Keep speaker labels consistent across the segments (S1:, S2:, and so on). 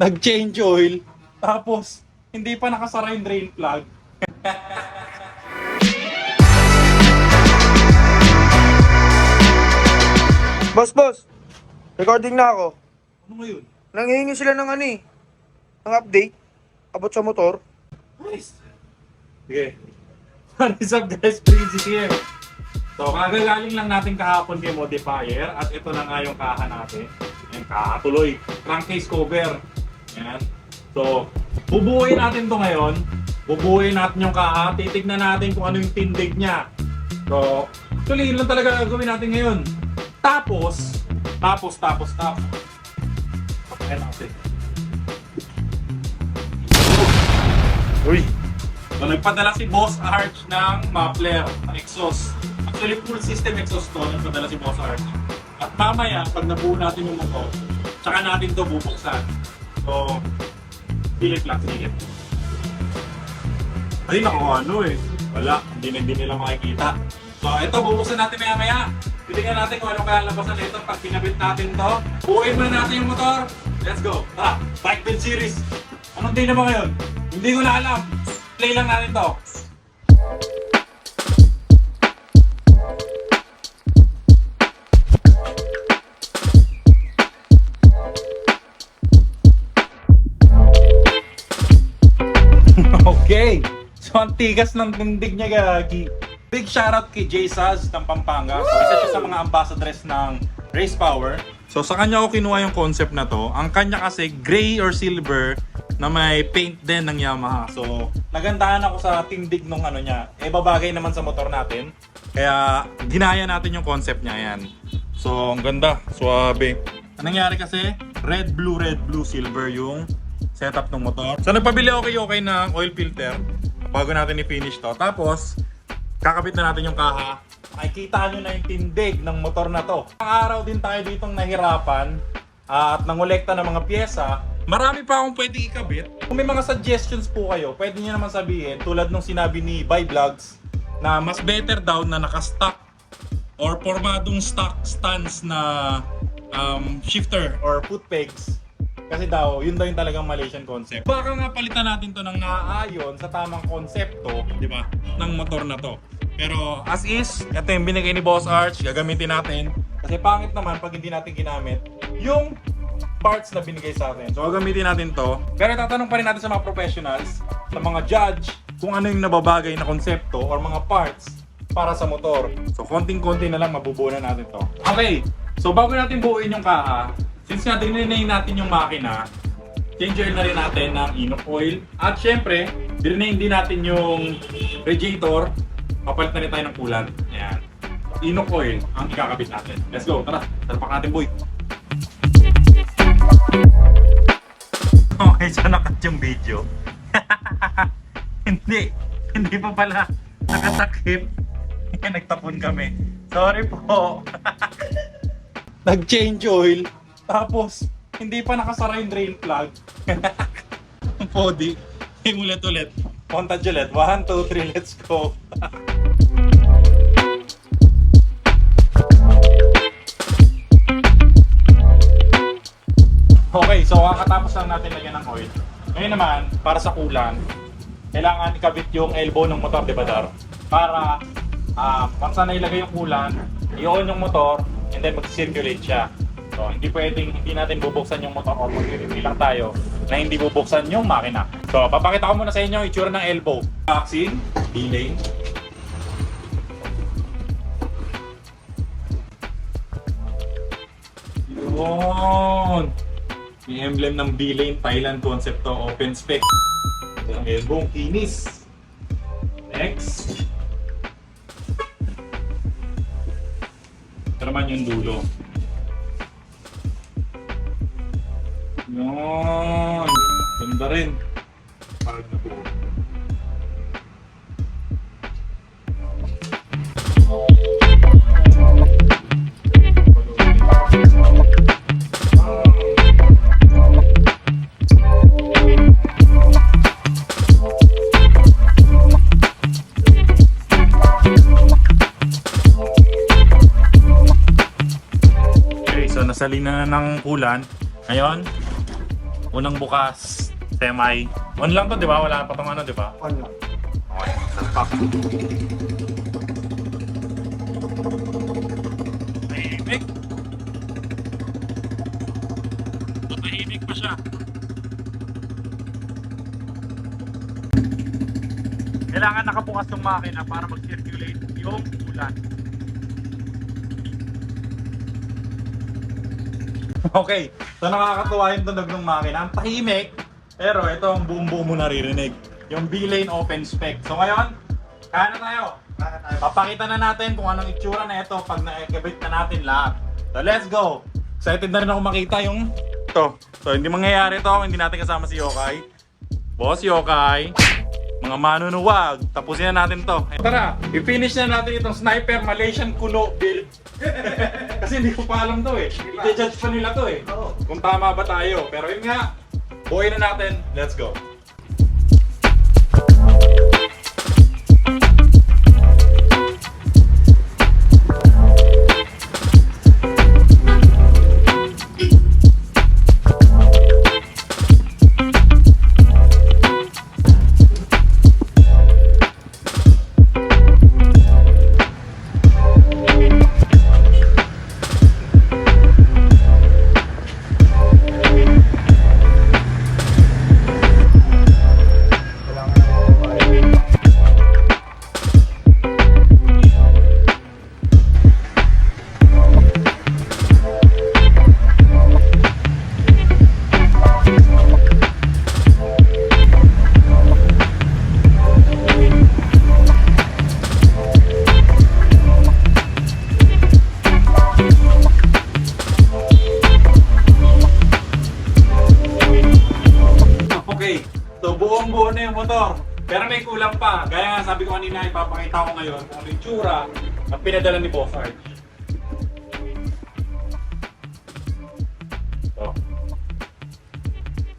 S1: nag-change oil, tapos hindi pa nakasara yung drain plug.
S2: Boss, boss. Recording na ako.
S1: Ano ngayon?
S2: Nanghihingi sila ng ano eh. Ng update. About sa motor.
S1: Nice. Sige. What is up guys? Breezy here. So, kagagaling lang natin kahapon kay Modifier at ito na nga yung kaha natin. Yan, kaha tuloy. Crankcase cover. Yan. So, bubuuin natin to ngayon. Bubuuin natin yung kaha. Titignan natin kung ano yung tindig niya. So, actually, yun lang talaga gagawin natin ngayon. Tapos, tapos, tapos, tapos. Okay natin.
S2: Uy.
S1: So, nagpadala si Boss Arch ng muffler, ng exhaust. Actually, full system exhaust to, nagpadala si Boss Arch. At mamaya, pag nabuo natin yung motor, tsaka natin to bubuksan. So, silip lang, silip. Ay, naku, ano eh. Wala, hindi na hindi nila makikita. So, ito, bubuksan natin maya-maya. Titingnan natin kung anong kalalabasan nito pag pinabit natin to. Buuin muna natin yung motor. Let's go. Tara, Bike Build Series. Anong day na ba ngayon? Hindi ko na alam. Play lang natin to. Okay. So, ang tigas ng tindig niya, Gagi. Big shoutout kay Jay Saz ng Pampanga. So, isa siya sa mga ambassadors ng Race Power. So, sa kanya ako kinuha yung concept na to. Ang kanya kasi gray or silver na may paint din ng Yamaha. So, nagandahan ako sa tindig nung ano niya. Eh, babagay naman sa motor natin. Kaya, ginaya natin yung concept niya. Yan. So, ang ganda. Suabe. Ang nangyari kasi, red, blue, red, blue, silver yung setup ng motor. So, nagpabili ako kay Okay ng oil filter bago natin i-finish to. Tapos, kakabit na natin yung kaha. Makikita nyo na yung tindig ng motor na to. Ang araw din tayo ditong nahirapan at nangolekta ng mga pyesa. Marami pa akong pwede ikabit. Kung may mga suggestions po kayo, pwede nyo naman sabihin, tulad nung sinabi ni Buy Vlogs, na mas better daw na naka-stock or formadong stock stands na um, shifter or foot pegs. Kasi daw, yun daw yung talagang Malaysian concept. Baka nga palitan natin to ng naaayon sa tamang konsepto, di ba, ng motor na to. Pero as is, ito yung binigay ni Boss Arch, gagamitin natin. Kasi pangit naman pag hindi natin ginamit yung parts na binigay sa atin. So gagamitin natin to. Pero tatanong pa rin natin sa mga professionals, sa mga judge, kung ano yung nababagay na konsepto or mga parts para sa motor. So konting-konti na lang mabubuo na natin to. Okay, so bago natin buuin yung kaha, since nga dinenay natin yung makina, change oil na rin natin ng Inok oil. At syempre, dinenay din natin yung radiator, papalit na rin tayo ng coolant. Ayan. Inok oil ang ikakabit natin. Let's go, tara, talpak natin boy. Okay, so nakat yung video. hindi, hindi pa pala nakatakip. Nagtapon kami. Sorry po. Nag-change oil, tapos hindi pa nakasara yung drain plug. Ang podi. Yung ulit-ulit. Montage ulit. 1, 2, 3, let's go. Okay, so kakatapos lang natin lagyan ng oil. Ngayon naman, para sa kulan, kailangan ikabit yung elbow ng motor, di ba Dar? Para uh, once na ilagay yung kulan, i-on yung motor, and then mag-circulate siya. So, hindi pwedeng hindi natin bubuksan yung motor or mag-review lang tayo na hindi bubuksan yung makina. So, papakita ko muna sa inyo yung itsura ng elbow. Vaccine, delay. Yun! May emblem ng D-Lane Thailand concept to, open spec. Ang elbow, kinis. Next. Ito naman yung dulo. Yun! Ganda rin. Parang na po. Okay, so nasalina na ng kulan. Ngayon, Unang bukas, semi. On lang to, di ba? Wala pa tong ano, di ba?
S2: On lang.
S1: Okay, salpak. Tahimik. Tahimik pa siya. Kailangan nakabukas yung makina para mag-circulate yung ulan. Okay, so nakakatuwa yung tunog ng makina. Ang tahimik, pero ito ang buong buo mo naririnig. Yung B-lane open spec. So ngayon, kaya na tayo. Papakita na natin kung anong itsura na ito pag na-activate na natin lahat. So let's go! Excited na rin ako makita yung ito. So hindi mangyayari to, hindi natin kasama si Yokai. Boss Yokai, mga manunuwag, tapusin na natin to. Tara, i-finish na natin itong Sniper Malaysian Kulo build. Kasi hindi ko pa alam to eh. I-judge pa nila to eh.
S2: Oo.
S1: Kung tama ba tayo. Pero yun nga, buhay na natin. Let's go. May kulang pa. Gaya nga sabi ko kanina, ipapakita ko ngayon kung ano yung tsura na pinadala ni Boss Arch. So.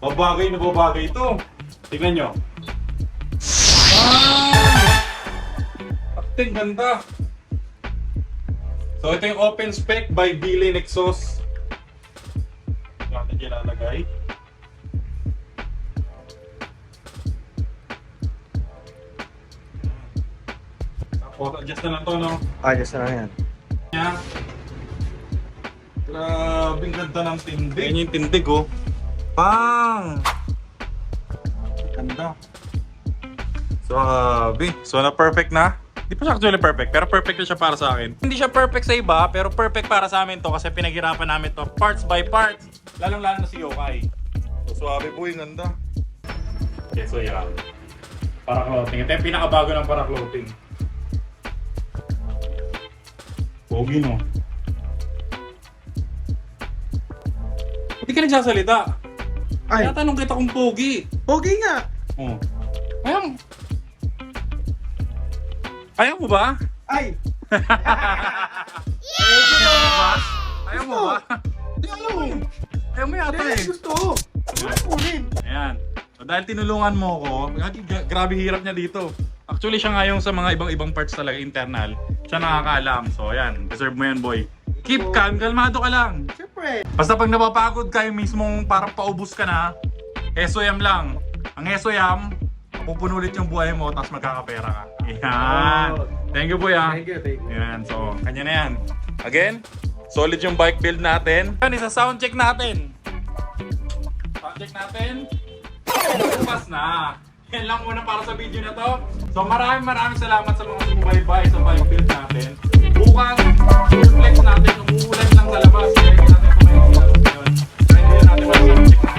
S1: Babagay na babagay ito. Tingnan nyo. Ah! Acting ganda. So ito yung open spec by Billy Exhaust. Auto adjust na lang to, no?
S2: Ayos na yan.
S1: Niya. Grabe, ang ganda ng tindig. Yan yung tindig, oh. Pang! Ganda. So, grabe. So, na perfect na. Hindi pa siya actually perfect, pero perfect na siya para sa akin. Hindi siya perfect sa iba, pero perfect para sa amin to kasi pinaghirapan namin to parts by parts. Lalong-lalo na si Yokai. So, suabe boy, ganda. Okay, so yeah. Para clothing. Ito yung pinakabago ng para clothing. Pogi, no? Hindi ka nagsasalita.
S2: Ay,
S1: Tinatanong kita kung pogi.
S2: pogi nga.
S1: Oh. Ayaw. Ayaw mo ba?
S2: Ay,
S1: Ayaw mo ba? Ayaw mo ba?
S2: ayaw mo.
S1: Ayaw mo yata eh.
S2: gusto. Ano kunin?
S1: Ayan. So dahil tinulungan mo ko, gra- grabe hirap niya dito. Actually siya nga yung sa mga ibang-ibang parts talaga internal. Siya nakakaalam. So ayan, deserve mo yan boy. Keep calm, kalmado ka lang.
S2: Siyempre.
S1: Basta pag napapagod ka yung mismong parang paubos ka na, SOYAM lang. Ang SOYAM, pupunulit yung buhay mo tapos magkakapera ka. Yan. Thank you boy ah.
S2: Thank you, thank you.
S1: Yan, so kanya na yan. Again, solid yung bike build natin. Yan, isa sound check natin. Sound check natin. Bukas na. Yan lang muna para sa video na to. So maraming maraming salamat sa mga sumubaybay sa build natin. Bukas, full flex natin. Umuulan lang sa labas. Kaya natin may ilaw ngayon. Kaya natin ma-sound check